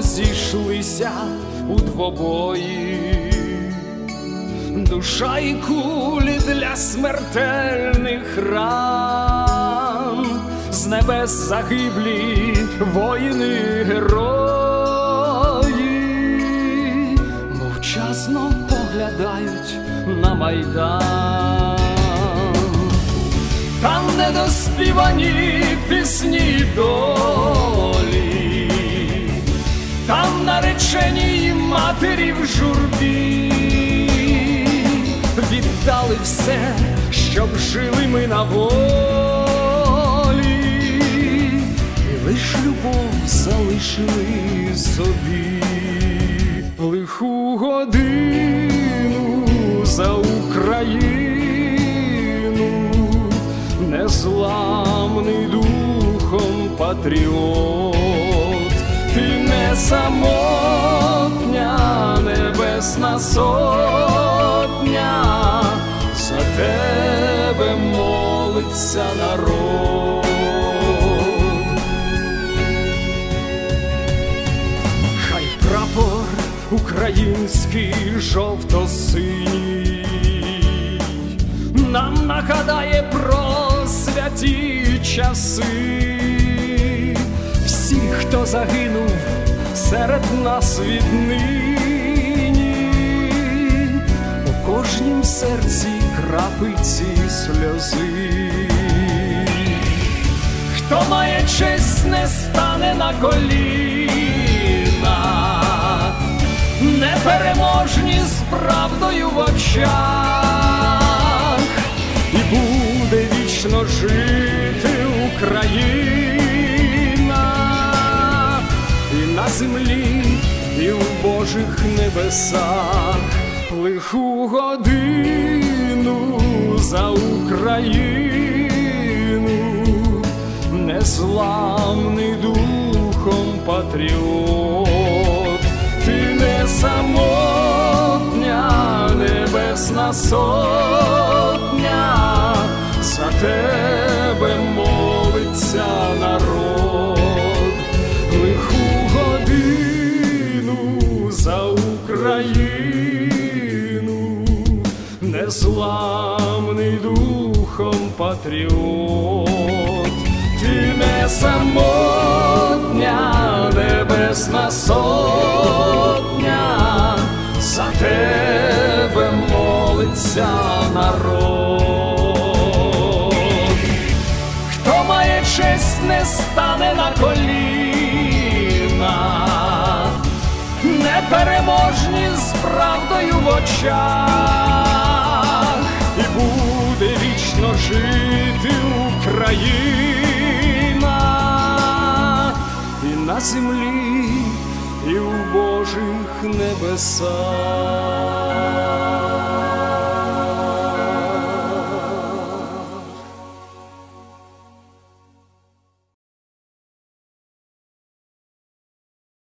зійшлися у двобої, душа і кулі для смертельних ран, з небес загиблі воїни герої, мовчазно поглядають на майдан. Там недоспівані пісні долі, все, щоб жили ми на волі, і лиш любов залишили собі. Лиху годину за Україну незламний духом патріот, ти не самотня, небесна за тебе молиться народ. Хай прапор український жовто-синій нам нагадає про святі часи, всі, хто загинув серед нас віднині, у кожнім серці крапельці сльози, хто має честь, не стане на коліна, непереможні з правдою в очах. І буде вічно жити Україна. І на землі, і в Божих небесах лиху годину за Україну, незламний духом патріот, ти не самотня, небесна сотня, за тебе молиться народ, лиху годину за Україну, незламний духом патріот, ти не самотня, небесна сотня, за тебе молиться народ, хто має честь, не стане на коліна, непереможні з правдою в очах, буде вічно жити Україна і на землі, і в Божих небесах.